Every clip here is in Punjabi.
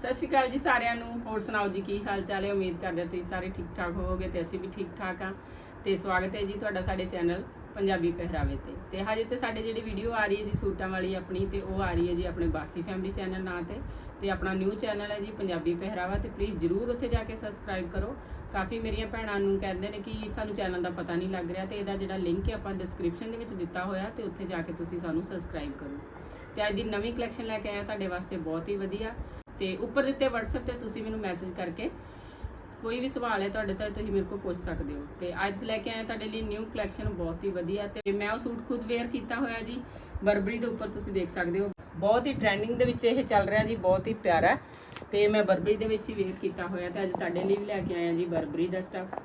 ਸਤਿ ਸ਼੍ਰੀ ਅਕਾਲ ਜੀ ਸਾਰਿਆਂ ਨੂੰ। ਹੋਰ ਸੁਣਾਓ ਜੀ, ਕੀ ਹਾਲ ਚਾਲ ਹੈ? ਉਮੀਦ ਕਰਦੇ ਹਾਂ ਤੁਸੀਂ ਸਾਰੇ ਠੀਕ ਠਾਕ ਹੋਵੋਗੇ ਤੇ ਅਸੀਂ ਵੀ ਠੀਕ ਠਾਕ ਆ ਤੇ ਸਵਾਗਤ ਹੈ ਜੀ ਤੁਹਾਡਾ ਸਾਡੇ ਚੈਨਲ ਪੰਜਾਬੀ ਪਹਿਰਾਵੇ ਤੇ। ਤੇ ਹਜੇ ਤੇ ਸਾਡੇ ਜਿਹੜੀ ਵੀਡੀਓ ਆ ਰਹੀ ਹੈ ਜੀ, ਸੂਟਾਂ ਵਾਲੀ ਆਪਣੀ, ਤੇ ਉਹ ਆ ਰਹੀ ਹੈ ਜੀ ਆਪਣੇ ਬਾਸੀ ਫੈਮਿਲੀ ਚੈਨਲ ਨਾਂ ਤੇ। ਤੇ ਆਪਣਾ ਨਿਊ ਚੈਨਲ ਹੈ ਜੀ, ਪੰਜਾਬੀ ਪਹਿਰਾਵਾ। ਤੇ ਪਲੀਜ਼ ਜਰੂਰ ਉੱਥੇ ਜਾ ਕੇ ਸਬਸਕ੍ਰਾਈਬ ਕਰੋ। ਕਾਫੀ ਮੇਰੀਆਂ ਭੈਣਾਂ ਨੂੰ ਕਹਿੰਦੇ ਨੇ ਕਿ ਸਾਨੂੰ ਚੈਨਲ ਦਾ ਪਤਾ ਨਹੀਂ ਲੱਗ ਰਿਹਾ ਤੇ ਇਹਦਾ ਜਿਹੜਾ ਲਿੰਕ ਹੈ ਆਪਾਂ ਡਿਸਕ੍ਰਿਪਸ਼ਨ ਦੇ ਵਿੱਚ ਦਿੱਤਾ ਹੋਇਆ, ਤੇ ਉੱਥੇ ਜਾ ਕੇ ਤੁਸੀਂ ਸਾਨੂੰ ਸਬਸਕ੍ਰਾਈਬ ਕਰੋ। ਤੇ ਅੱਜ ਦੀ ਨਵੀਂ ਕਲੈਕਸ਼ਨ ਲੈ ਕੇ ਆਇਆ ਤੁਹਾਡੇ ਵਾਸਤੇ ਬਹੁਤ ਹੀ ਵਧੀਆ। ਤੇ ਉੱਪਰ ਦਿੱਤੇ WhatsApp ਤੇ ਤੁਸੀਂ ਮੈਨੂੰ ਮੈਸੇਜ ਕਰਕੇ ਕੋਈ ਵੀ ਸਵਾਲ ਹੈ ਤੁਹਾਡੇ ਤਾਂ ਤੁਸੀਂ ਮੇਰੇ ਕੋਲ ਪੁੱਛ ਸਕਦੇ ਹੋ। ਤੇ ਅੱਜ ਲੈ ਕੇ ਆਇਆ ਤੁਹਾਡੇ ਲਈ ਨਿਊ ਕਲੈਕਸ਼ਨ ਬਹੁਤ ਹੀ ਵਧੀਆ ਤੇ ਮੈਂ ਉਹ ਸੂਟ ਖੁਦ ਵੇਅਰ ਕੀਤਾ ਹੋਇਆ ਜੀ। ਬਰਬਰੀ ਦੇ ਉੱਪਰ ਤੁਸੀਂ ਦੇਖ ਸਕਦੇ ਹੋ। ਬਹੁਤ ਹੀ ਟ੍ਰੈਂਡਿੰਗ ਦੇ ਵਿੱਚ ਇਹ ਚੱਲ ਰਿਹਾ ਜੀ, ਬਹੁਤ ਹੀ ਪਿਆਰਾ। ਹੈ। ਤੇ ਮੈਂ ਬਰਬਰੀ ਦੇ ਵਿੱਚ ਹੀ ਵੇਅਰ ਕੀਤਾ ਹੋਇਆ ਤੇ ਅੱਜ ਤੁਹਾਡੇ ਲਈ ਵੀ ਲੈ ਕੇ ਆਇਆ ਜੀ ਬਰਬਰੀ ਦਾ ਸਟਫ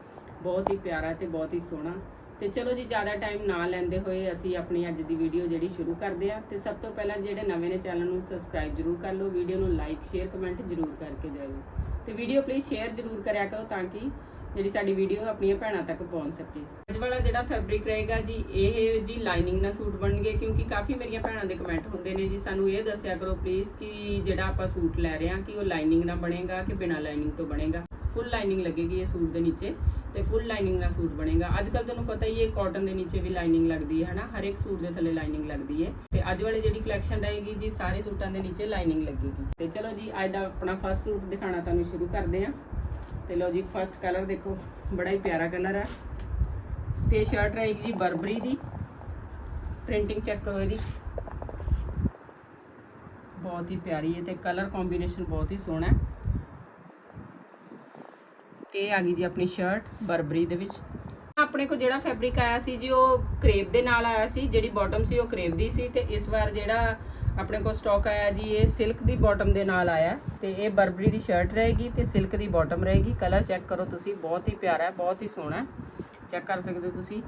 ਬਹੁਤ ਹੀ ਪਿਆਰਾ ਤੇ ਬਹੁਤ ਹੀ ਸੋਹਣਾ। ਤੇ ਚਲੋ ਜੀ, ਜ਼ਿਆਦਾ ਟਾਈਮ ਨਾ ਲੈਂਦੇ ਹੋਏ ਅਸੀਂ ਆਪਣੀ ਅੱਜ ਦੀ ਵੀਡੀਓ ਜਿਹੜੀ ਸ਼ੁਰੂ ਕਰਦੇ ਹਾਂ। ਤੇ ਸਭ ਤੋਂ ਪਹਿਲਾਂ ਜਿਹੜੇ ਨਵੇਂ ਨੇ ਚੈਨਲ ਨੂੰ ਸਬਸਕ੍ਰਾਈਬ ਜਰੂਰ ਕਰ ਲਓ ਵੀਡੀਓ ਨੂੰ ਲਾਈਕ ਸ਼ੇਅਰ ਕਮੈਂਟ ਜਰੂਰ ਕਰਕੇ ਜਾਇਓ। ਤੇ ਵੀਡੀਓ ਪਲੀਜ਼ ਸ਼ੇਅਰ ਜਰੂਰ ਕਰਿਆ ਕਰੋ ਤਾਂ ਕਿ ਜਿਹੜੀ ਸਾਡੀ ਵੀਡੀਓ ਆਪਣੀਆਂ ਭੈਣਾਂ ਤੱਕ ਪਹੁੰਚ ਸਕੇ। ਅੱਜ ਵਾਲਾ ਜਿਹੜਾ ਫੈਬਰਿਕ ਰਹੇਗਾ ਜੀ, ਇਹ ਜੀ ਲਾਈਨਿੰਗ ਨਾਲ ਸੂਟ ਬਣਨਗੇ, ਕਿਉਂਕਿ ਕਾਫੀ ਮੇਰੀਆਂ ਭੈਣਾਂ ਦੇ ਕਮੈਂਟ ਹੁੰਦੇ ਨੇ ਜੀ, ਸਾਨੂੰ ਇਹ ਦੱਸਿਆ ਕਰੋ ਪਲੀਜ਼ ਕਿ ਜਿਹੜਾ ਆਪਾਂ ਸੂਟ ਲੈ ਰਹੇ ਹਾਂ, ਕਿ ਉਹ ਲਾਈਨਿੰਗ ਨਾਲ ਬਣੇਗਾ ਕਿ ਬਿਨਾਂ ਲਾਈਨਿੰਗ ਤੋਂ ਬਣੇਗਾ? ਫੁੱਲ ਲਾਈਨਿੰਗ ਲੱਗੇਗੀ ਇਹ ਸੂਟ ਦੇ ਨੀਚੇ ਤੇ ਫੁੱਲ ਲਾਈਨਿੰਗ ਨਾਲ ਸੂਟ ਬਣੇਗਾ। ਅੱਜ ਕੱਲ ਤੁਹਾਨੂੰ ਪਤਾ ਹੀ ਹੈ ਕਾਟਨ ਦੇ ਨੀਚੇ ਵੀ ਲਾਈਨਿੰਗ ਲੱਗਦੀ ਹੈ, ਹਨਾ? ਹਰ ਇੱਕ ਸੂਟ ਦੇ ਥੱਲੇ ਲਾਈਨਿੰਗ ਲੱਗਦੀ ਹੈ। ਤੇ ਅੱਜ ਵਾਲੀ ਜਿਹੜੀ ਕਲੈਕਸ਼ਨ ਰਹੇਗੀ ਜੀ, ਸਾਰੇ ਸੂਟਾਂ ਦੇ ਨੀਚੇ ਲਾਈਨਿੰਗ ਲੱਗੇਗੀ। ਤੇ ਚਲੋ ਜੀ, ਅੱਜ ਦਾ ਆਪਣਾ ਫਸਟ ਸੂਟ ਦਿਖਾਣਾ ਤੁਹਾਨੂੰ ਸ਼ੁਰੂ ਕਰਦੇ ਹਾਂ। ਤੇ ਲਓ ਜੀ ਫਸਟ ਕਲਰ ਦੇਖੋ, ਬੜਾ ਹੀ ਪਿਆਰਾ ਕਲਰ ਹੈ ਤੇ ਸ਼ਰਟ ਰਹੇਗੀ ਜੀ ਬਰਬਰੀ ਦੀ ਪ੍ਰਿੰਟਿੰਗ ਚੈੱਕ ਕਰੋ ਇਹਦੀ। ਬਹੁਤ ਹੀ ਪਿਆਰੀ ਹੈ ਤੇ ਕਲਰ ਕੰਬੀਨੇਸ਼ਨ ਬਹੁਤ ਹੀ ਸੋਹਣਾ ਹੈ। ਇਹ ਆ ਗਈ ਜੀ ਆਪਣੀ ਸ਼ਰਟ ਬਰਬਰੀ ਦੇ ਵਿੱਚ। ਆਪਣੇ ਕੋ ਜਿਹੜਾ ਫੈਬਰਿਕ ਆਇਆ ਸੀ ਜੀ, ਉਹ ਕਰੇਪ ਦੇ ਨਾਲ ਆਇਆ ਸੀ, ਜਿਹੜੀ ਬਾਟਮ ਸੀ, ਉਹ ਕਰੇਪ ਦੀ ਸੀ ਤੇ ਇਸ ਵਾਰ ਜਿਹੜਾ ਆਪਣੇ ਕੋਲ ਸਟਾਕ ਆਇਆ ਜੀ, ਇਹ ਸਿਲਕ ਦੀ ਬਾਟਮ ਦੇ ਨਾਲ ਆਇਆ। ਤੇ ਇਹ ਬਰਬਰੀ ਦੀ ਸ਼ਰਟ ਰਹੇਗੀ ਤੇ ਸਿਲਕ ਦੀ ਬਾਟਮ ਰਹੇਗੀ। ਕਲਰ ਚੈੱਕ ਕਰੋ ਤੁਸੀਂ, ਬਹੁਤ ਹੀ ਪਿਆਰਾ ਹੈ, ਬਹੁਤ ਹੀ ਸੋਹਣਾ ਹੈ। ਚੈੱਕ ਕਰ ਸਕਦੇ ਹੋ ਤੁਸੀਂ।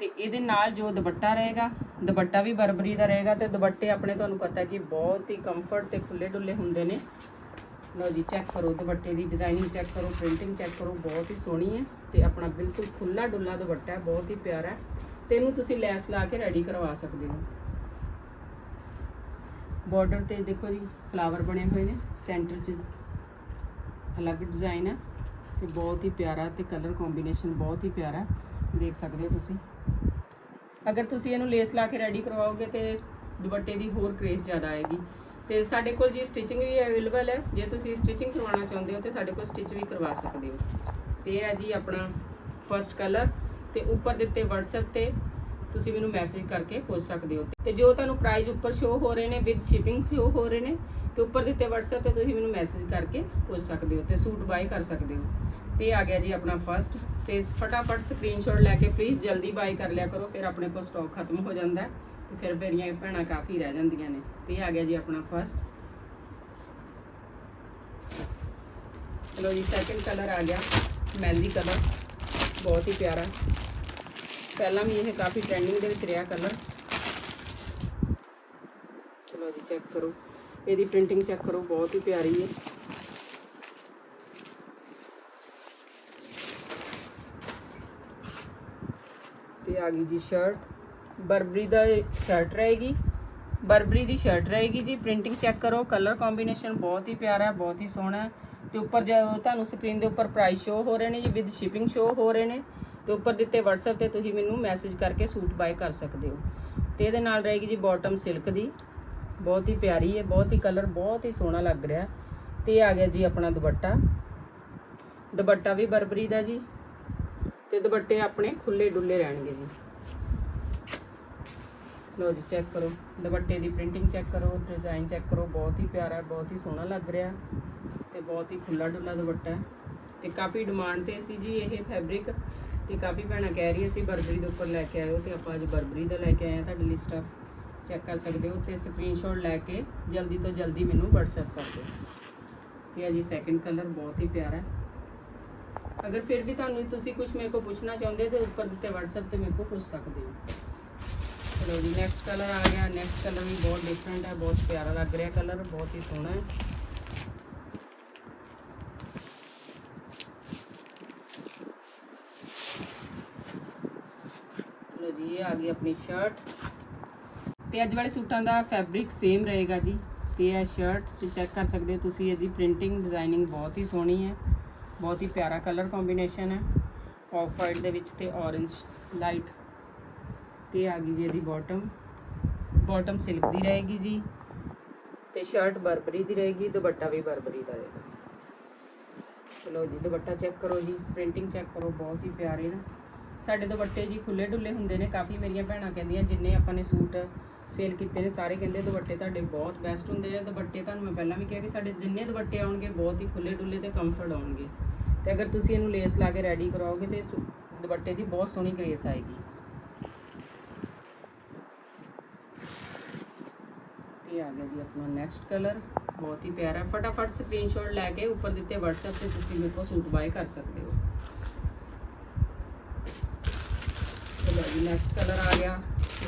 ਤੇ ਇਹਦੇ ਨਾਲ ਜੋ ਦੁਪੱਟਾ ਰਹੇਗਾ, ਦੁਪੱਟਾ ਵੀ ਬਰਬਰੀ ਦਾ ਰਹੇਗਾ ਤੇ ਦੁਪੱਟੇ ਆਪਣੇ ਤੁਹਾਨੂੰ ਪਤਾ ਕਿ ਬਹੁਤ ਹੀ ਕੰਫਰਟ ਤੇ ਖੁੱਲੇ ਡੁੱਲੇ ਹੁੰਦੇ ਨੇ। ਲਓ ਜੀ ਚੈੱਕ ਕਰੋ ਦੁਪੱਟੇ ਦੀ ਡਿਜ਼ਾਈਨਿੰਗ ਚੈੱਕ ਕਰੋ ਪ੍ਰਿੰਟਿੰਗ ਚੈੱਕ ਕਰੋ, ਬਹੁਤ ਹੀ ਸੋਹਣੀ ਹੈ ਤੇ ਆਪਣਾ ਬਿਲਕੁਲ ਖੁੱਲਾ ਡੁੱਲਾ ਦੁਪੱਟਾ ਹੈ, ਬਹੁਤ ਹੀ ਪਿਆਰਾ ਹੈ। ਤੇ ਇਹਨੂੰ ਤੁਸੀਂ ਲੈਸ ਲਾ ਕੇ ਰੈਡੀ ਕਰਵਾ ਸਕਦੇ ਹੋ। ਬਾਰਡਰ ਤੇ ਦੇਖੋ ਜੀ ਫਲਾਵਰ ਬਣੇ ਹੋਏ ਨੇ ਸੈਂਟਰ 'ਚ ਅਲੱਗ ਡਿਜ਼ਾਈਨ ਹੈ ਤੇ ਬਹੁਤ ਹੀ ਪਿਆਰਾ ਤੇ ਕਲਰ ਕੰਬੀਨੇਸ਼ਨ ਬਹੁਤ ਹੀ ਪਿਆਰਾ ਦੇਖ ਸਕਦੇ ਹੋ ਤੁਸੀਂ। ਅਗਰ ਤੁਸੀਂ ਇਹਨੂੰ ਲੇਸ ਲਾ ਕੇ ਰੈਡੀ ਕਰਵਾਓਗੇ ਤੇ ਦੁਪੱਟੇ ਦੀ ਹੋਰ ਕ੍ਰੇਜ਼ ਜ਼ਿਆਦਾ ਆਏਗੀ। ਤੇ ਸਾਡੇ ਕੋਲ ਜੀ ਸਟਿਚਿੰਗ ਵੀ ਅਵੇਲੇਬਲ ਹੈ, ਜੇ ਤੁਸੀਂ ਸਟਿਚਿੰਗ ਕਰਵਾਉਣਾ ਚਾਹੁੰਦੇ ਹੋ ਤੇ ਸਾਡੇ ਕੋਲ ਸਟਿਚ ਵੀ ਕਰਵਾ ਸਕਦੇ ਹੋ। ਤੇ ਇਹ ਹੈ ਜੀ ਆਪਣਾ ਫਰਸਟ ਕਲਰ ਤੇ ਉੱਪਰ ਦਿੱਤੇ WhatsApp ਤੇ ਤੁਸੀਂ ਮੈਨੂੰ ਮੈਸੇਜ ਕਰਕੇ ਪੁੱਛ ਸਕਦੇ ਹੋ। ਤੇ ਜੋ ਤੁਹਾਨੂੰ ਪ੍ਰਾਈਸ ਉੱਪਰ ਸ਼ੋ ਹੋ ਰਹੇ ਨੇ ਵਿਦ ਸ਼ਿਪਿੰਗ ਸ਼ੋ ਹੋ ਰਹੇ ਨੇ, ਤੇ ਉੱਪਰ ਦਿੱਤੇ WhatsApp ਤੇ ਤੁਸੀਂ ਮੈਨੂੰ ਮੈਸੇਜ ਕਰਕੇ ਪੁੱਛ ਸਕਦੇ ਹੋ ਤੇ ਸੂਟ ਬਾਈ ਕਰ ਸਕਦੇ ਹੋ। ਤੇ ਆ ਗਿਆ ਜੀ ਆਪਣਾ ਫਰਸਟ ਤੇ ਫਟਾਫਟ ਸਕਰੀਨਸ਼ਾਟ ਲੈ ਕੇ ਪਲੀਜ਼ ਜਲਦੀ ਬਾਈ ਕਰ ਲਿਆ ਕਰੋ, ਫਿਰ ਆਪਣੇ ਕੋਲ ਸਟਾਕ ਖਤਮ ਹੋ ਜਾਂਦਾ ਹੈ ਤੇ ਫਿਰ ਮੇਰੀਆਂ ਭੈਣਾਂ ਕਾਫੀ ਰਹਿ ਜਾਂਦੀਆਂ ਨੇ। ਤੇ ਇਹ ਆ ਗਿਆ ਜੀ ਆਪਣਾ ਫਰਸਟ ਚਲੋ ਜੀ ਸੈਕਿੰਡ ਕਲਰ ਆ ਗਿਆ। ਮਹਿੰਦੀ ਕਲਰ ਬਹੁਤ ਹੀ ਪਿਆਰਾ। ਪਹਿਲਾਂ ਵੀ ਇਹ ਕਾਫੀ ਟ੍ਰੈਂਡਿੰਗ ਦੇ ਵਿੱਚ ਰਿਹਾ ਕਲਰ ਚਲੋ ਜੀ ਚੈੱਕ ਕਰੋ। ਇਹਦੀ ਪ੍ਰਿੰਟਿੰਗ ਚੈੱਕ ਕਰੋ, ਬਹੁਤ ਹੀ ਪਿਆਰੀ ਹੈ। ਤੇ ਆ ਗਈ ਜੀ ਸ਼ਰਟ ਬਰਬਰੀ ਦਾ ਸ਼ਰਟ ਰਹੇਗੀ। ਬਰਬਰੀ ਦੀ ਸ਼ਰਟ ਰਹੇਗੀ ਜੀ। ਪ੍ਰਿੰਟਿੰਗ ਚੈੱਕ ਕਰੋ। ਕਲਰ ਕੰਬੀਨੇਸ਼ਨ ਬਹੁਤ ਹੀ ਪਿਆਰਾ ਹੈ ਬਹੁਤ ਹੀ ਸੋਹਣਾ। ਹੈ ਤੇ ਉੱਪਰ ਜੋ ਤੁਹਾਨੂੰ ਸਕਰੀਨ ਦੇ ਉੱਪਰ ਪ੍ਰਾਈਸ ਸ਼ੋ ਹੋ ਰਹੇ ਨੇ ਜੀ ਵਿਦ ਸ਼ਿਪਿੰਗ ਸ਼ੋ ਹੋ ਰਹੇ ਨੇ। ਤੇ ਉੱਪਰ ਦਿੱਤੇ WhatsApp ਤੇ ਤੁਸੀਂ ਮੈਨੂੰ ਮੈਸੇਜ ਕਰਕੇ ਸੂਟ ਬਾਏ ਕਰ ਸਕਦੇ ਹੋ। ਤੇ ਇਹਦੇ ਨਾਲ ਰਹੇਗੀ ਜੀ ਬਾਟਮ ਸਿਲਕ ਦੀ। ਬਹੁਤ ਹੀ ਪਿਆਰੀ ਹੈ, ਬਹੁਤ ਹੀ ਕਲਰ ਬਹੁਤ ਹੀ ਸੋਹਣਾ ਲੱਗ ਰਿਹਾ। ਤੇ ਇਹ ਆ ਗਿਆ ਜੀ ਆਪਣਾ ਦੁਪੱਟਾ। ਦੁਪੱਟਾ ਵੀ ਬਰਬਰੀ ਦਾ ਜੀ। ਤੇ ਦੁਪੱਟੇ ਆਪਣੇ ਖੁੱਲੇ ਡੁੱਲੇ ਰਹਿਣਗੇ ਜੀ। ਲੋ ਜੀ ਚੈੱਕ ਕਰੋ। ਦੁਪੱਟੇ ਦੀ ਪ੍ਰਿੰਟਿੰਗ ਚੈੱਕ ਕਰੋ ਡਿਜ਼ਾਈਨ ਚੈੱਕ ਕਰੋ। ਬਹੁਤ ਹੀ ਪਿਆਰਾ, ਬਹੁਤ ਹੀ ਸੋਹਣਾ ਲੱਗ ਰਿਹਾ। ਤੇ ਬਹੁਤ ਹੀ ਖੁੱਲਾ ਡੁੱਲਾ ਦੁਪੱਟਾ। ਹੈ ਤੇ ਕਾਫੀ ਡਿਮਾਂਡ ਤੇ ਸੀ ਜੀ ਇਹ ਫੈਬਰਿਕ ਤੇ ਕਾਫੀ ਭੈਣਾਂ ਕਹਿ ਰਹੀ ਸੀ ਬਰਬਰੀ ਦੇ ਉੱਪਰ ਲੈ ਕੇ ਆਇਓ ਤੇ ਆਪਾਂ ਅੱਜ ਬਰਬਰੀ ਦਾ ਲੈ ਕੇ ਆਏ ਆ, ਤੁਹਾਡੇ ਲਈ ਸਟਫ ਚੈੱਕ ਕਰ ਸਕਦੇ ਹੋ। ਤੇ ਸਕਰੀਨਸ਼ਾਟ ਲੈ ਕੇ ਜਲਦੀ ਤੋਂ ਜਲਦੀ ਮੈਨੂੰ WhatsApp ਕਰ ਦਿਓ। ਤੇ ਆ ਜੀ ਸੈਕਿੰਡ ਕਲਰ ਬਹੁਤ ਹੀ ਪਿਆਰਾ ਹੈ। ਅਗਰ ਫਿਰ ਵੀ ਤੁਹਾਨੂੰ ਤੁਸੀਂ ਕੁਝ ਮੇਰੇ ਕੋਲ ਪੁੱਛਣਾ ਚਾਹੁੰਦੇ ਤੇ ਉੱਪਰ ਦਿੱਤੇ WhatsApp ਤੇ ਮੇਰੇ ਕੋਲ ਪੁੱਛ ਸਕਦੇ ਹੋ। ਚਲੋ ਜੀ ਨੈਕਸਟ ਕਲਰ ਆ ਗਿਆ। ਨੈਕਸਟ ਕਲਰ ਵੀ ਬਹੁਤ ਡਿਫਰੈਂਟ ਹੈ, ਬਹੁਤ ਪਿਆਰਾ ਲੱਗ ਰਿਹਾ ਕਲਰ ਬਹੁਤ ਹੀ ਸੋਹਣਾ ਹੈ। ਚਲੋ ਜੀ ਇਹ ਆ ਗਈ ਆਪਣੀ ਸ਼ਰਟ ਤੇ ਅੱਜ ਵਾਲੇ ਸੂਟਾਂ ਦਾ ਫੈਬਰਿਕ ਸੇਮ ਰਹੇਗਾ ਜੀ। ਤੇ ਇਹ ਸ਼ਰਟ ਚੈੱਕ ਕਰ ਸਕਦੇ ਹੋ ਤੁਸੀਂ, ਇਹਦੀ ਪ੍ਰਿੰਟਿੰਗ ਡਿਜ਼ਾਈਨਿੰਗ ਬਹੁਤ ਹੀ ਸੋਹਣੀ ਹੈ। ਬਹੁਤ ਹੀ ਪਿਆਰਾ ਕਲਰ ਕੰਬੀਨੇਸ਼ਨ ਹੈ। ਆਫ ਵਾਈਟ ਦੇ ਵਿੱਚ ਤੇ orange ਲਾਈਟ ਤੇ ਆ ਗਈ ਜੀ ਇਹਦੀ ਬਾਟਮ ਬਾਟਮ ਸਿਲਕ ਦੀ ਰਹੇਗੀ ਜੀ। ਤੇ ਸ਼ਰਟ ਬਰਬਰੀ ਦੀ ਰਹੇਗੀ, ਦੁਪੱਟਾ ਵੀ ਬਰਬਰੀ ਦਾ ਰਹੇਗਾ। ਚਲੋ ਜੀ, ਦੁਪੱਟਾ ਚੈੱਕ ਕਰੋ ਜੀ। ਪ੍ਰਿੰਟਿੰਗ ਚੈੱਕ ਕਰੋ, ਬਹੁਤ ਹੀ ਪਿਆਰੇ ਨਾ। ਸਾਡੇ ਦੁਪੱਟੇ ਜੀ ਖੁੱਲੇ ਡੁੱਲੇ ਹੁੰਦੇ ਨੇ, ਕਾਫੀ ਮੇਰੀਆਂ ਭੈਣਾਂ ਕਹਿੰਦੀਆਂ ਜਿੰਨੇ ਆਪਾਂ ਨੇ ਸੂਟ ਸੇਲ ਕੀਤੇ ਨੇ, ਸਾਰੇ ਕਹਿੰਦੇ ਦੁਪੱਟੇ ਤੁਹਾਡੇ ਬਹੁਤ ਬੈਸਟ ਹੁੰਦੇ ਨੇ ਦੁਪੱਟੇ ਤੁਹਾਨੂੰ ਮੈਂ ਪਹਿਲਾਂ ਵੀ ਕਿਹਾ ਕਿ ਸਾਡੇ ਜਿੰਨੇ ਦੁਪੱਟੇ ਆਉਣਗੇ, ਬਹੁਤ ਹੀ ਖੁੱਲੇ ਡੁੱਲੇ ਤੇ ਕੰਫਰਟ ਆਉਣਗੇ। ਤੇ ਅਗਰ ਤੁਸੀਂ ਇਹਨੂੰ ਲੇਸ ਲਾ ਕੇ ਰੈਡੀ ਕਰਾਓਗੇ ਤੇ ਸੂ- ਦੁਪੱਟੇ ਦੀ ਬਹੁਤ ਸੋਹਣੀ ਗ੍ਰੇਸ ਆਏਗੀ। ਇਹ ਆ ਗਿਆ ਜੀ ਆਪਣਾ ਨੈਕਸਟ ਕਲਰ ਬਹੁਤ ਹੀ ਪਿਆਰਾ। ਹੈ। ਫਟਾਫਟ ਸਕਰੀਨਸ਼ਾਟ ਲੈ ਕੇ ਉੱਪਰ ਦਿੱਤੇ WhatsApp ਤੇ ਤੁਸੀਂ ਮੇਰੇ ਕੋਲ ਸੂਟ ਬਾਏ ਕਰ ਸਕਦੇ ਹੋ ਚਲੋ ਜੀ ਨੈਕਸਟ ਕਲਰ ਆ ਗਿਆ।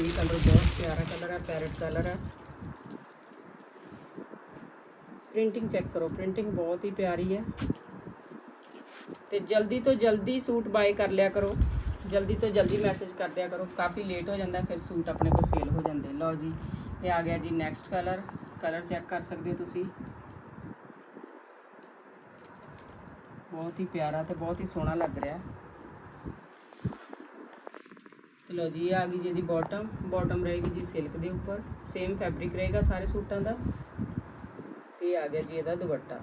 ਇਹ ਕਲਰ ਬਹੁਤ ਪਿਆਰਾ ਕਲਰ ਹੈ ਪੈਰਟ ਕਲਰ ਹੈ ਪ੍ਰਿੰਟਿੰਗ ਚੈੱਕ ਕਰੋ ਪ੍ਰਿੰਟਿੰਗ ਬਹੁਤ ਹੀ ਪਿਆਰੀ ਹੈ। ਤੇ ਜਲਦੀ ਤੋਂ ਜਲਦੀ ਸੂਟ ਬਾਏ ਕਰ ਲਿਆ ਕਰੋ। ਜਲਦੀ ਤੋਂ ਜਲਦੀ ਮੈਸੇਜ ਕਰ ਦਿਆ ਕਰੋ। ਕਾਫੀ ਲੇਟ ਹੋ ਜਾਂਦਾ, ਫਿਰ ਸੂਟ ਆਪਣੇ ਕੋਲ ਸੇਲ ਹੋ ਜਾਂਦੇ। ਲਓ ਜੀ, ਇਹ ਆ ਗਿਆ ਜੀ ਨੈਕਸਟ ਕਲਰ ਕਲਰ ਚੈੱਕ ਕਰ ਸਕਦੇ ਹੋ ਤੁਸੀਂ। ਬਹੁਤ ਹੀ ਪਿਆਰਾ ਤੇ ਬਹੁਤ ਹੀ ਸੋਹਣਾ ਲੱਗ ਰਿਹਾ। ਤੇ ਲਓ ਜੀ, ਇਹ ਆ ਗਈ ਜੀ ਇਹਦੀ ਬਾਟਮ ਬਾਟਮ ਰਹੇਗੀ ਜੀ ਸਿਲਕ ਦੇ ਉੱਪਰ। ਸੇਮ ਫੈਬਰਿਕ ਰਹੇਗਾ ਸਾਰੇ ਸੂਟਾਂ ਦਾ। ਤੇ ਆ ਗਿਆ ਜੀ ਇਹਦਾ ਦੁਪੱਟਾ।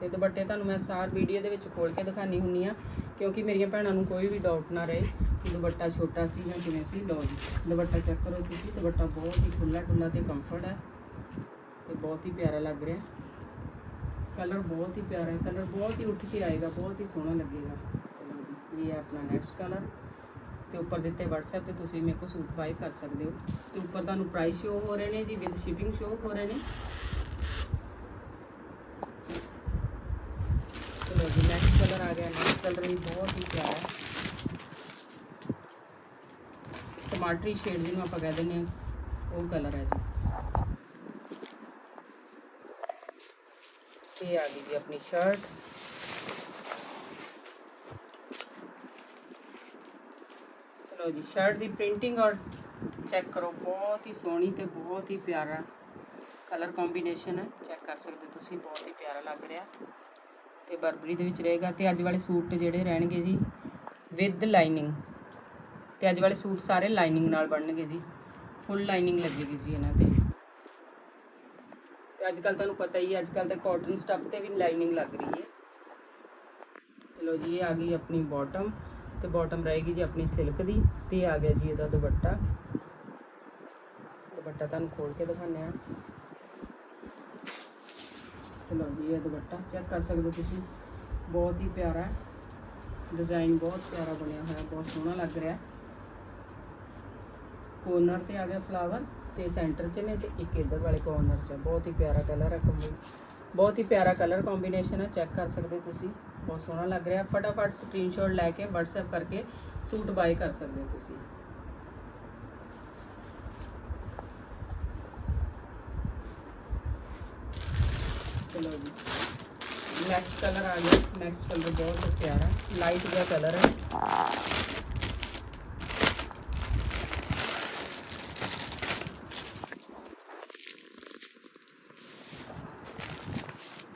ਤੇ ਦੁਪੱਟੇ ਤੁਹਾਨੂੰ ਮੈਂ ਸਾਰ ਵੀਡੀਓ ਦੇ ਵਿੱਚ ਖੋਲ ਕੇ ਦਿਖਾਣੀ ਹੁੰਨੀ ਆ ਕਿਉਂਕਿ ਮੇਰੀਆਂ ਭੈਣਾਂ ਨੂੰ ਕੋਈ ਵੀ ਡਾਊਟ ਨਾ ਰਹੇ ਕਿ ਦੁਪੱਟਾ ਛੋਟਾ ਸੀ ਜਾਂ ਕਿਵੇਂ ਸੀ। ਲਓ ਜੀ, ਦੁਪੱਟਾ ਚੈੱਕ ਕਰੋ ਤੁਸੀਂ। ਦੁਪੱਟਾ ਬਹੁਤ ਹੀ ਖੁੱਲਾ ਡੁੱਲਾ ਤੇ ਕੰਫਰਟ ਹੈ ਤੇ ਬਹੁਤ ਹੀ ਪਿਆਰਾ ਲੱਗ ਰਿਹਾ। ਕਲਰ ਬਹੁਤ ਹੀ ਪਿਆਰਾ ਹੈ। ਕਲਰ ਬਹੁਤ ਹੀ ਉੱਠ ਕੇ ਆਏਗਾ, ਬਹੁਤ ਹੀ ਸੋਹਣਾ ਲੱਗੇਗਾ। ਚਲੋ ਜੀ, ਇਹ ਹੈ ਆਪਣਾ ਨੈਕਸਟ ਕਲਰ ਤੇ ਉੱਪਰ ਦਿੱਤੇ WhatsApp ਤੇ ਤੁਸੀਂ ਮੇਰੇ ਕੋਲ ਸੂਟ ਬਾਈ ਕਰ ਸਕਦੇ ਹੋ। ਤੇ ਉੱਪਰ ਤੁਹਾਨੂੰ ਪ੍ਰਾਈਸ ਸ਼ੋ ਹੋ ਰਹੇ ਨੇ ਜੀ ਵਿਦ ਸ਼ਿਪਿੰਗ ਸ਼ੋ ਹੋ ਰਹੇ ਨੇ। ਚਲੋ ਜੀ ਨੈਕਸਟ ਕਲਰ ਆ ਗਿਆ ਨੈਕਸਟ ਕਲਰ ਵੀ ਬਹੁਤ ਹੀ ਪਿਆਰਾ ਹੈ। ਟਮਾਟਰੀ ਸ਼ੇਡ ਜਿਹਨੂੰ ਆਪਾਂ ਕਹਿ ਦਿੰਦੇ ਹਾਂ, ਉਹ ਕਲਰ ਹੈ ਜੀ। ਇਹ ਆ ਗਈ ਜੀ ਆਪਣੀ ਸ਼ਰਟ ਚਲੋ ਜੀ ਸ਼ਰਟ ਦੀ ਪ੍ਰਿੰਟਿੰਗ ਔਰ ਚੈੱਕ ਕਰੋ, ਬਹੁਤ ਹੀ ਸੋਹਣੀ ਤੇ ਬਹੁਤ ਹੀ ਪਿਆਰਾ ਕਲਰ ਕੰਬੀਨੇਸ਼ਨ ਹੈ। ਚੈੱਕ ਕਰ ਸਕਦੇ ਹੋ ਤੁਸੀਂ, ਬਹੁਤ ਹੀ ਪਿਆਰਾ ਲੱਗ ਰਿਹਾ। ਤੇ ਬਰਬਰੀ ਦੇ ਵਿੱਚ ਰਹੇਗਾ ਤੇ ਅੱਜ ਵਾਲੇ ਸੂਟ ਜਿਹੜੇ ਰਹਿਣਗੇ ਜੀ ਵਿਦ ਲਾਈਨਿੰਗ ਤੇ ਅੱਜ ਵਾਲੇ ਸੂਟ ਸਾਰੇ ਲਾਈਨਿੰਗ ਨਾਲ ਬਣਨਗੇ ਜੀ। ਫੁੱਲ ਲਾਈਨਿੰਗ ਲੱਗੇਗੀ ਜੀ ਇਹਨਾਂ ਤੇ। ਤੇ ਅੱਜ ਕੱਲ ਤੁਹਾਨੂੰ ਪਤਾ ਹੀ ਹੈ ਅੱਜ ਕੱਲ ਤਾਂ ਕਾਟਨ ਸਟੱਫ ਤੇ ਵੀ ਲਾਈਨਿੰਗ ਲੱਗ ਰਹੀ ਹੈ। ਚਲੋ ਜੀ, ਇਹ ਆ ਗਈ ਆਪਣੀ ਬਾਟਮ ਤੇ ਬਾਟਮ ਰਹੇਗੀ ਜੀ ਆਪਣੀ ਸਿਲਕ ਦੀ ਤੇ ਆ ਗਿਆ ਜੀ ਇਹਦਾ ਦੁਪੱਟਾ। ਦੁਪੱਟਾ ਤੁਹਾਨੂੰ ਖੋਲ ਕੇ ਦਿਖਾਉਂਦੇ ਆ ਚਲੋ ਜੀ ਇਹ ਦੁਪੱਟਾ ਚੈੱਕ ਕਰ ਸਕਦੇ ਹੋ ਤੁਸੀਂ। ਬਹੁਤ ਹੀ ਪਿਆਰਾ ਹੈ ਡਿਜ਼ਾਈਨ ਬਹੁਤ ਪਿਆਰਾ ਬਣਿਆ ਹੋਇਆ, ਬਹੁਤ ਸੋਹਣਾ ਲੱਗ ਰਿਹਾ। ਕੋਰਨਰ ਤੇ ਆ ਗਿਆ ਫਲਾਵਰ ਤੇ ਸੈਂਟਰ 'ਚ ਨੇ ਤੇ ਇੱਕ ਇਧਰ ਵਾਲੇ ਕੋਰਨਰ 'ਚ। ਬਹੁਤ ਹੀ ਪਿਆਰਾ ਕਲਰ ਹੈ ਕੰਬੀ ਬਹੁਤ ਹੀ ਪਿਆਰਾ ਕਲਰ ਕੰਬੀਨੇਸ਼ਨ ਹੈ ਚੈੱਕ ਕਰ ਸਕਦੇ ਤੁਸੀਂ। ਬਹੁਤ ਸੋਹਣਾ ਲੱਗ ਰਿਹਾ ਫਟਾਫਟ ਸਕਰੀਨਸ਼ਾਟ ਲੈ ਕੇ WhatsApp ਕਰਕੇ ਸੂਟ ਬਾਏ ਕਰ ਸਕਦੇ ਹੋ ਤੁਸੀਂ ਚਲੋ ਜੀ ਨੈਕਸਟ ਕਲਰ ਆ ਗਿਆ ਨੈਕਸਟ ਕਲਰ ਬਹੁਤ ਪਿਆਰਾ ਲਾਈਟ ਜਿਹਾ ਕਲਰ ਹੈ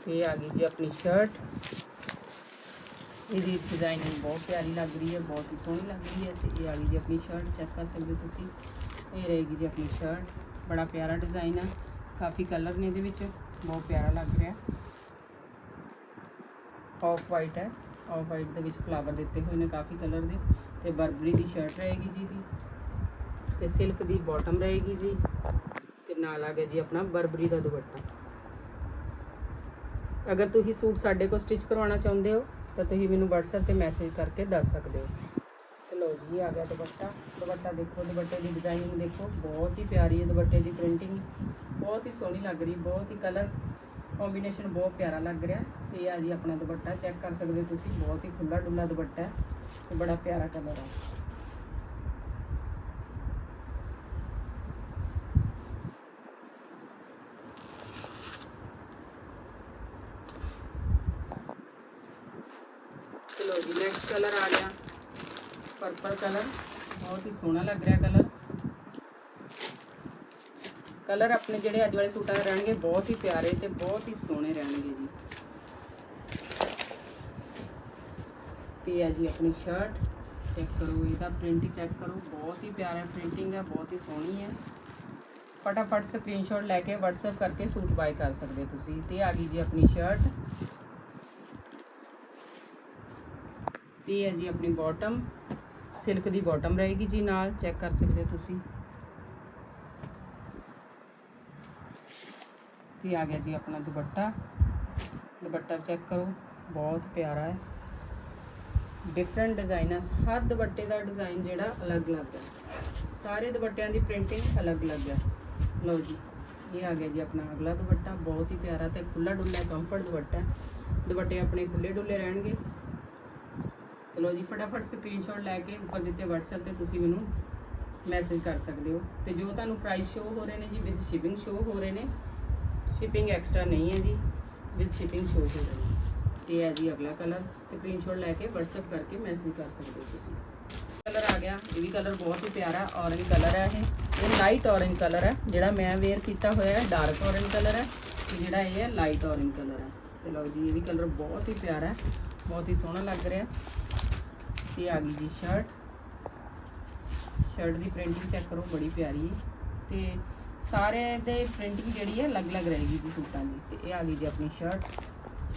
ਇਹ ਆ ਗਈ ਜੀ ਆਪਣੀ ਸ਼ਰਟ ਇਹਦੀ ਡਿਜ਼ਾਈਨਿੰਗ ਬਹੁਤ ਪਿਆਰੀ ਲੱਗ ਰਹੀ ਹੈ, ਬਹੁਤ ਹੀ ਸੋਹਣੀ ਲੱਗ ਰਹੀ ਹੈ ਤੇ ਇਹ ਆ ਗਈ ਜੀ ਆਪਣੀ ਸ਼ਰਟ ਚੈੱਕ ਕਰ ਸਕਦੇ ਹੋ ਤੁਸੀਂ। ਇਹ ਰਹੇਗੀ ਜੀ ਆਪਣੀ ਸ਼ਰਟ ਬੜਾ ਪਿਆਰਾ ਡਿਜ਼ਾਈਨ ਹੈ ਕਾਫੀ ਕਲਰ ਨੇ ਇਹਦੇ ਵਿੱਚ, ਬਹੁਤ ਪਿਆਰਾ ਲੱਗ ਰਿਹਾ। ਆਫ ਵਾਈਟ ਹੈ ਆਫ ਵਾਈਟ ਦੇ ਵਿੱਚ ਫਲਾਵਰ ਦਿੱਤੇ ਹੋਏ ਨੇ ਕਾਫੀ ਕਲਰ ਦੇ ਤੇ ਬਰਬਰੀ ਦੀ ਸ਼ਰਟ ਰਹੇਗੀ ਜੀ ਦੀ ਤੇ ਸਿਲਕ ਦੀ ਬਾਟਮ ਰਹੇਗੀ ਜੀ ਤੇ ਨਾਲ ਆ ਗਿਆ ਜੀ ਆਪਣਾ ਬਰਬਰੀ ਦਾ ਦੁਪੱਟਾ। ਅਗਰ ਤੁਸੀਂ ਸੂਟ ਸਾਡੇ ਕੋਲ ਸਟਿਚ ਕਰਵਾਉਣਾ ਚਾਹੁੰਦੇ ਹੋ ਤਾਂ ਤੁਸੀਂ ਮੈਨੂੰ WhatsApp ਤੇ ਮੈਸੇਜ ਕਰਕੇ ਦੱਸ ਸਕਦੇ ਹੋ। ਤੇ ਲਓ ਜੀ ਆ ਗਿਆ ਦੁਪੱਟਾ। ਦੁਪੱਟਾ ਦੇਖੋ, ਦੁਪੱਟੇ ਦੀ ਡਿਜ਼ਾਈਨਿੰਗ ਦੇਖੋ। ਬਹੁਤ ਹੀ ਪਿਆਰੀ ਹੈ ਦੁਪੱਟੇ ਦੀ ਪ੍ਰਿੰਟਿੰਗ ਬਹੁਤ ਹੀ ਸੋਹਣੀ ਲੱਗ ਰਹੀ, ਬਹੁਤ ਹੀ ਕਲਰ ਕੰਬੀਨੇਸ਼ਨ ਬਹੁਤ ਪਿਆਰਾ ਲੱਗ ਰਿਹਾ। ਇਹ ਆ ਜੀ ਆਪਣਾ ਦੁਪੱਟਾ। ਚੈੱਕ ਕਰ ਸਕਦੇ ਹੋ ਤੁਸੀਂ, ਬਹੁਤ ਹੀ ਖੁੱਲਾ ਡੁੱਲਾ ਦੁਪੱਟਾ ਹੈ ਤੇ ਬੜਾ ਪਿਆਰਾ ਕਲਰ ਹੈ। ਚਲੋ ਜੀ ਨੈਕਸਟ ਕਲਰ ਆ ਗਿਆ। ਪਰਪਲ ਕਲਰ ਬਹੁਤ ਹੀ ਸੋਹਣਾ ਲੱਗ ਰਿਹਾ ਕਲਰ ਕਲਰ ਆਪਣੇ ਜਿਹੜੇ ਅੱਜ ਵਾਲੇ ਸੂਟਾਂ ਦੇ ਰਹਿਣਗੇ, ਬਹੁਤ ਹੀ ਪਿਆਰੇ ਤੇ ਬਹੁਤ ਹੀ ਸੋਹਣੇ ਰਹਿਣਗੇ ਜੀ। ਤੇ ਹੈ ਜੀ ਆਪਣੀ ਸ਼ਰਟ ਚੈੱਕ ਕਰੋ, ਇਹਦਾ ਪ੍ਰਿੰਟ ਚੈੱਕ ਕਰੋ। ਬਹੁਤ ਹੀ ਪਿਆਰਾ ਪ੍ਰਿੰਟਿੰਗ ਹੈ ਬਹੁਤ ਹੀ ਸੋਹਣੀ ਹੈ ਫਟਾਫਟ ਸਕਰੀਨਸ਼ਾਟ ਲੈ ਕੇ WhatsApp ਕਰਕੇ ਸੂਟ ਬਾਏ ਕਰ ਸਕਦੇ ਹੋ ਤੁਸੀਂ। ਤੇ ਆ ਗਈ ਜੀ ਆਪਣੀ ਸ਼ਰਟ ਇਹ ਹੈ ਜੀ ਆਪਣੀ ਬਾਟਮ ਸਿਲਕ ਦੀ ਬਾਟਮ ਰਹੇਗੀ ਜੀ ਨਾਲ ਚੈੱਕ ਕਰ ਸਕਦੇ ਹੋ ਤੁਸੀਂ। ਤੇ ਆ ਗਿਆ ਜੀ ਆਪਣਾ ਦੁਪੱਟਾ। ਦੁਪੱਟਾ ਚੈੱਕ ਕਰੋ, ਬਹੁਤ ਪਿਆਰਾ ਹੈ। ਡਿਫਰੈਂਟ ਡਿਜ਼ਾਈਨਸ ਹਰ ਦੁਪੱਟੇ ਦਾ ਡਿਜ਼ਾਈਨ ਜਿਹੜਾ ਅਲੱਗ-ਅਲੱਗ ਹੈ। ਸਾਰੇ ਦੁਪੱਟਿਆਂ ਦੀ ਪ੍ਰਿੰਟਿੰਗ ਅਲੱਗ-ਅਲੱਗ ਹੈ। ਲਓ ਜੀ, ਇਹ ਆ ਗਿਆ ਜੀ ਆਪਣਾ ਅਗਲਾ ਦੁਪੱਟਾ, ਬਹੁਤ ਹੀ ਪਿਆਰਾ ਤੇ ਖੁੱਲਾ ਡੁੱਲਾ ਕੰਫਰਟ ਦੁਪੱਟਾ ਦੁਪੱਟੇ ਆਪਣੇ ਖੁੱਲੇ ਡੁੱਲੇ ਰਹਿਣਗੇ। ਲਓ ਜੀ, ਫਟਾਫਟ ਸਕਰੀਨਸ਼ਾਟ ਲੈ ਕੇ ਉੱਪਰ ਦਿੱਤੇ WhatsApp ਤੇ ਤੁਸੀਂ ਮੈਨੂੰ ਮੈਸੇਜ ਕਰ ਸਕਦੇ ਹੋ। ਤੇ ਜੋ ਤੁਹਾਨੂੰ ਪ੍ਰਾਈਸ ਸ਼ੋ ਹੋ ਰਹੇ ਨੇ ਜੀ ਵਿਦ ਸ਼ਿਪਿੰਗ ਸ਼ੋ ਹੋ ਰਹੇ ਨੇ ਸ਼ਿਪਿੰਗ ਐਕਸਟਰਾ ਨਹੀਂ ਹੈ ਜੀ ਵਿਦ ਸ਼ਿਪਿੰਗ ਸ਼ੋ ਹੋ ਰਹੇ ਨੇ। ਤੇ ਹੈ ਜੀ ਅਗਲਾ ਕਲਰ ਸਕਰੀਨਸ਼ਾਟ ਲੈ ਕੇ WhatsApp ਕਰਕੇ ਮੈਸੇਜ ਕਰ ਸਕਦੇ ਹੋ ਤੁਸੀਂ। ਕਲਰ ਆ ਗਿਆ, ਇਹ ਵੀ ਕਲਰ ਬਹੁਤ ਹੀ ਪਿਆਰਾ ਔਰੰਜ ਕਲਰ ਹੈ ਇਹ। ਇਹ ਲਾਈਟ ਔਰੰਜ ਕਲਰ ਹੈ, ਜਿਹੜਾ ਮੈਂ ਵੇਅਰ ਕੀਤਾ ਹੋਇਆ ਹੈ ਡਾਰਕ ਔਰੰਜ ਕਲਰ ਹੈ, ਤੇ ਜਿਹੜਾ ਇਹ ਹੈ ਲਾਈਟ ਔਰੰਜ ਕਲਰ ਹੈ। ਤੇ ਲਓ ਜੀ, ਇਹ ਵੀ ਕਲਰ ਬਹੁਤ ਹੀ ਪਿਆਰਾ ਹੈ, ਬਹੁਤ ਹੀ ਸੋਹਣਾ ਲੱਗ ਰਿਹਾ ਤੇ ਆ ਗਈ ਜੀ ਸ਼ਰਟ ਸ਼ਰਟ ਦੀ ਪ੍ਰਿੰਟਿੰਗ ਚੈੱਕ ਕਰੋ, ਬੜੀ ਪਿਆਰੀ ਹੈ। ਤੇ ਸਾਰੇ ਦੇ ਪ੍ਰਿੰਟਿੰਗ ਜਿਹੜੀ ਹੈ, ਅਲੱਗ-ਅਲੱਗ ਰਹੇਗੀ ਜੀ ਸੂਟਾਂ ਦੀ। ਤੇ ਇਹ ਆ ਗਈ ਜੀ ਆਪਣੀ ਸ਼ਰਟ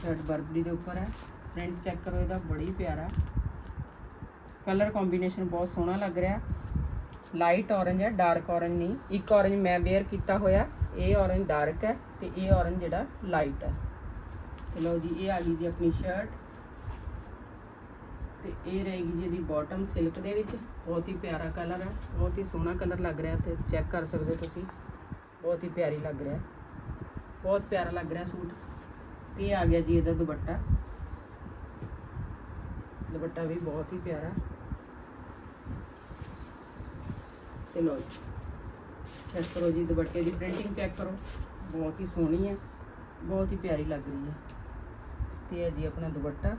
ਸ਼ਰਟ ਬਰਬਰੀ ਦੇ ਉੱਪਰ ਹੈ। ਪ੍ਰਿੰਟ ਚੈੱਕ ਕਰੋ, ਇਹਦਾ ਬੜੀ ਪਿਆਰਾ। ਕਲਰ ਕੰਬੀਨੇਸ਼ਨ ਬਹੁਤ ਸੋਹਣਾ ਲੱਗ ਰਿਹਾ। ਲਾਈਟ ਔਰੰਜ ਹੈ ਡਾਰਕ ਔਰੰਜ ਨਹੀਂ। ਇੱਕ ਔਰੰਜ ਮੈਂ ਵੇਅਰ ਕੀਤਾ ਹੋਇਆ। ਇਹ ਔਰੰਜ ਡਾਰਕ ਹੈ ਤੇ ਇਹ ਔਰੰਜ ਜਿਹੜਾ ਲਾਈਟ ਹੈ। ਤੇ ਲਓ ਜੀ, ਇਹ ਆ ਗਈ ਜੀ ਆਪਣੀ ਸ਼ਰਟ ਤੇ ਇਹ ਰਹੇਗੀ ਜੀ ਇਹਦੀ ਬਾਟਮ ਸਿਲਕ ਦੇ ਵਿੱਚ। ਬਹੁਤ ਹੀ ਪਿਆਰਾ ਕਲਰ ਹੈ ਬਹੁਤ ਹੀ ਸੋਹਣਾ ਕਲਰ ਲੱਗ ਰਿਹਾ ਤੇ ਚੈੱਕ ਕਰ ਸਕਦੇ ਹੋ ਤੁਸੀਂ। ਬਹੁਤ ਹੀ ਪਿਆਰੀ ਲੱਗ ਰਿਹਾ। ਬਹੁਤ ਪਿਆਰਾ ਲੱਗ ਰਿਹਾ ਸੂਟ। ਤੇ ਇਹ ਆ ਗਿਆ ਜੀ ਇਹਦਾ ਦੁਪੱਟਾ। ਦੁਪੱਟਾ ਵੀ ਬਹੁਤ ਹੀ ਪਿਆਰਾ। ਤੇ ਲਓ ਜੀ। ਚੈੱਕ ਕਰੋ ਜੀ ਦੁਪੱਟੇ ਦੀ ਪ੍ਰਿੰਟਿੰਗ ਚੈੱਕ ਕਰੋ। ਬਹੁਤ ਹੀ ਸੋਹਣੀ ਹੈ ਬਹੁਤ ਹੀ ਪਿਆਰੀ ਲੱਗ ਰਹੀ ਹੈ ਤੇ ਹੈ ਜੀ ਆਪਣਾ ਦੁਪੱਟਾ।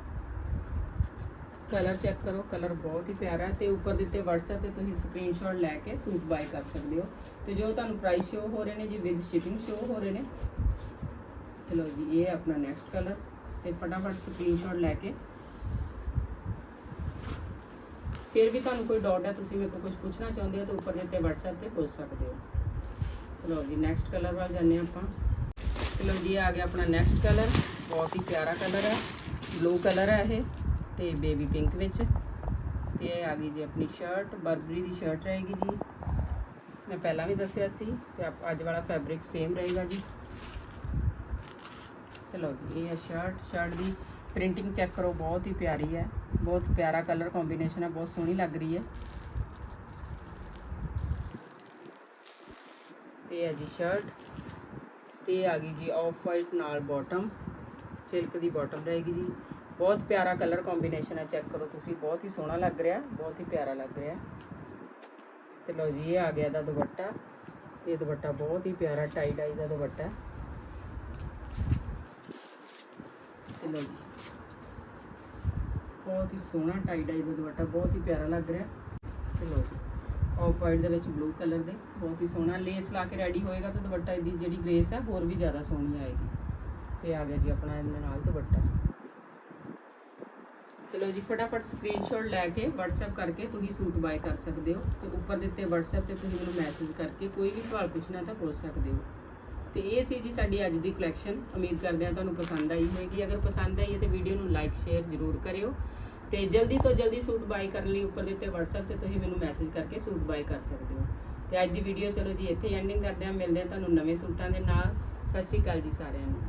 ਕਲਰ ਚੈੱਕ ਕਰੋ, ਕਲਰ ਬਹੁਤ ਹੀ ਪਿਆਰਾ ਹੈ ਤੇ ਉੱਪਰ ਦਿੱਤੇ WhatsApp ਤੇ ਤੁਸੀਂ ਸਕਰੀਨਸ਼ਾਟ ਲੈ ਕੇ ਸੂਟ ਬਾਏ ਕਰ ਸਕਦੇ ਹੋ। ਤੇ ਜੋ ਤੁਹਾਨੂੰ ਪ੍ਰਾਈਸ ਸ਼ੋ ਹੋ ਰਹੇ ਨੇ ਜੀ ਵਿਦ ਸ਼ਿਪਿੰਗ ਸ਼ੋ ਹੋ ਰਹੇ ਨੇ, ਚਲੋ ਜੀ, ਇਹ ਹੈ ਆਪਣਾ ਨੈਕਸਟ ਕਲਰ ਤੇ ਫਟਾਫਟ ਸਕਰੀਨਸ਼ਾਟ ਲੈ ਕੇ। ਫਿਰ ਵੀ ਤੁਹਾਨੂੰ ਕੋਈ ਡਾਊਟ ਹੈ, ਤੁਸੀਂ ਮੇਰੇ ਕੋਲ ਕੁਝ ਪੁੱਛਣਾ ਚਾਹੁੰਦੇ ਹੋ ਤਾਂ ਉੱਪਰ ਦਿੱਤੇ WhatsApp ਤੇ ਪੁੱਛ ਸਕਦੇ ਹੋ। ਚਲੋ ਜੀ ਨੈਕਸਟ ਕਲਰ ਵੱਲ ਜਾਂਦੇ ਹਾਂ ਆਪਾਂ। ਚਲੋ ਜੀ ਇਹ ਆ ਗਿਆ ਆਪਣਾ ਨੈਕਸਟ ਕਲਰ ਬਹੁਤ ਹੀ ਪਿਆਰਾ ਕਲਰ ਹੈ ਬਲੂ ਕਲਰ ਹੈ ਇਹ। ਤੇ ਬੇਬੀ ਪਿੰਕ ਵਿੱਚ। ਤੇ ਇਹ ਆ ਗਈ ਜੀ ਆਪਣੀ ਸ਼ਰਟ ਬਰਬਰੀ ਦੀ ਸ਼ਰਟ ਰਹੇਗੀ ਜੀ। ਮੈਂ ਪਹਿਲਾਂ ਵੀ ਦੱਸਿਆ ਸੀ ਤੇ ਅੱਜ ਵਾਲਾ ਫੈਬਰਿਕ ਸੇਮ ਰਹੇਗਾ ਜੀ। ਚਲੋ ਜੀ, ਇਹ ਹੈ ਸ਼ਰਟ ਸ਼ਰਟ ਦੀ ਪ੍ਰਿੰਟਿੰਗ ਚੈੱਕ ਕਰੋ, ਬਹੁਤ ਹੀ ਪਿਆਰੀ ਹੈ। ਬਹੁਤ ਪਿਆਰਾ ਕਲਰ ਕੰਬੀਨੇਸ਼ਨ ਹੈ, ਬਹੁਤ ਸੋਹਣੀ ਲੱਗ ਰਹੀ ਹੈ। ਤੇ ਇਹ ਹੈ ਜੀ ਸ਼ਰਟ ਤੇ ਇਹ ਆ ਗਈ ਜੀ ਆਫ ਵਾਈਟ ਨਾਲ ਬਾਟਮ ਸਿਲਕ ਦੀ ਬਾਟਮ ਰਹੇਗੀ ਜੀ। ਬਹੁਤ ਪਿਆਰਾ ਕਲਰ ਕੰਬੀਨੇਸ਼ਨ ਹੈ ਚੈੱਕ ਕਰੋ ਤੁਸੀਂ। ਬਹੁਤ ਹੀ ਸੋਹਣਾ ਲੱਗ ਰਿਹਾ, ਬਹੁਤ ਹੀ ਪਿਆਰਾ ਲੱਗ ਰਿਹਾ। ਤੇ ਲਓ ਜੀ, ਇਹ ਆ ਗਿਆ ਦਾ ਦੁਪੱਟਾ। ਤੇ ਇਹ ਦੁਪੱਟਾ ਬਹੁਤ ਹੀ ਪਿਆਰਾ ਟਾਈ ਡਾਈ ਦਾ ਦੁਪੱਟਾ। ਤੇ ਲਓ ਜੀ। ਬਹੁਤ ਹੀ ਸੋਹਣਾ ਟਾਈ ਡਾਈ ਦਾ ਦੁਪੱਟਾ। ਬਹੁਤ ਹੀ ਪਿਆਰਾ ਲੱਗ ਰਿਹਾ। ਤੇ ਲਓ ਜੀ ਆਫ ਵਾਈਟ ਦੇ ਵਿੱਚ ਬਲੂ ਕਲਰ ਦੇ। ਬਹੁਤ ਹੀ ਸੋਹਣਾ। ਲੇਸ ਲਾ ਕੇ ਰੈਡੀ ਹੋਏਗਾ ਤਾਂ ਦੁਪੱਟਾ ਦੀ ਜਿਹੜੀ ਗ੍ਰੇਸ ਹੈ, ਹੋਰ ਵੀ ਜ਼ਿਆਦਾ ਸੋਹਣੀ ਆਏਗੀ। ਤੇ ਆ ਗਿਆ ਜੀ ਆਪਣਾ ਇਹਦੇ ਨਾਲ ਦੁਪੱਟਾ। ਚਲੋ ਜੀ, ਫਟਾਫਟ ਸਕਰੀਨਸ਼ਾਟ ਲੈ ਕੇ WhatsApp ਕਰਕੇ ਤੁਸੀਂ ਸੂਟ ਬਾਏ ਕਰ ਸਕਦੇ ਹੋ ਤੇ ਉੱਪਰ ਦਿੱਤੇ WhatsApp ਤੇ ਤੁਸੀਂ ਮੈਨੂੰ ਮੈਸੇਜ ਕਰਕੇ ਕੋਈ ਵੀ ਸਵਾਲ ਪੁੱਛਣਾ ਤਾਂ ਪੁੱਛ ਸਕਦੇ ਹੋ। ਤੇ ਇਹ ਸੀ ਜੀ ਸਾਡੀ ਅੱਜ ਦੀ ਕਲੈਕਸ਼ਨ ਉਮੀਦ ਕਰਦੇ ਹਾਂ ਤੁਹਾਨੂੰ ਪਸੰਦ ਆਈ ਹੋਵੇਗੀ। ਅਗਰ ਪਸੰਦ ਆਈ ਹੈ ਤੇ ਵੀਡੀਓ ਨੂੰ ਲਾਈਕ ਸ਼ੇਅਰ ਜ਼ਰੂਰ ਕਰਿਓ। ਤੇ ਜਲਦੀ ਤੋਂ ਜਲਦੀ ਸੂਟ ਬਾਏ ਕਰਨ ਲਈ ਉੱਪਰ ਦਿੱਤੇ WhatsApp ਤੇ ਤੁਸੀਂ ਮੈਨੂੰ ਮੈਸੇਜ ਕਰਕੇ ਸੂਟ ਬਾਏ ਕਰ ਸਕਦੇ ਹੋ। ਤੇ ਅੱਜ ਦੀ ਵੀਡੀਓ ਚਲੋ ਜੀ ਇੱਥੇ ਐਂਡਿੰਗ ਕਰਦੇ ਹਾਂ। ਮਿਲਦੇ ਹਾਂ ਤੁਹਾਨੂੰ ਨਵੇਂ ਸੂਟਾਂ ਦੇ ਨਾਲ। ਸਤਿ ਸ਼੍ਰੀ ਅਕਾਲ ਜੀ ਸਾਰਿਆਂ ਨੂੰ।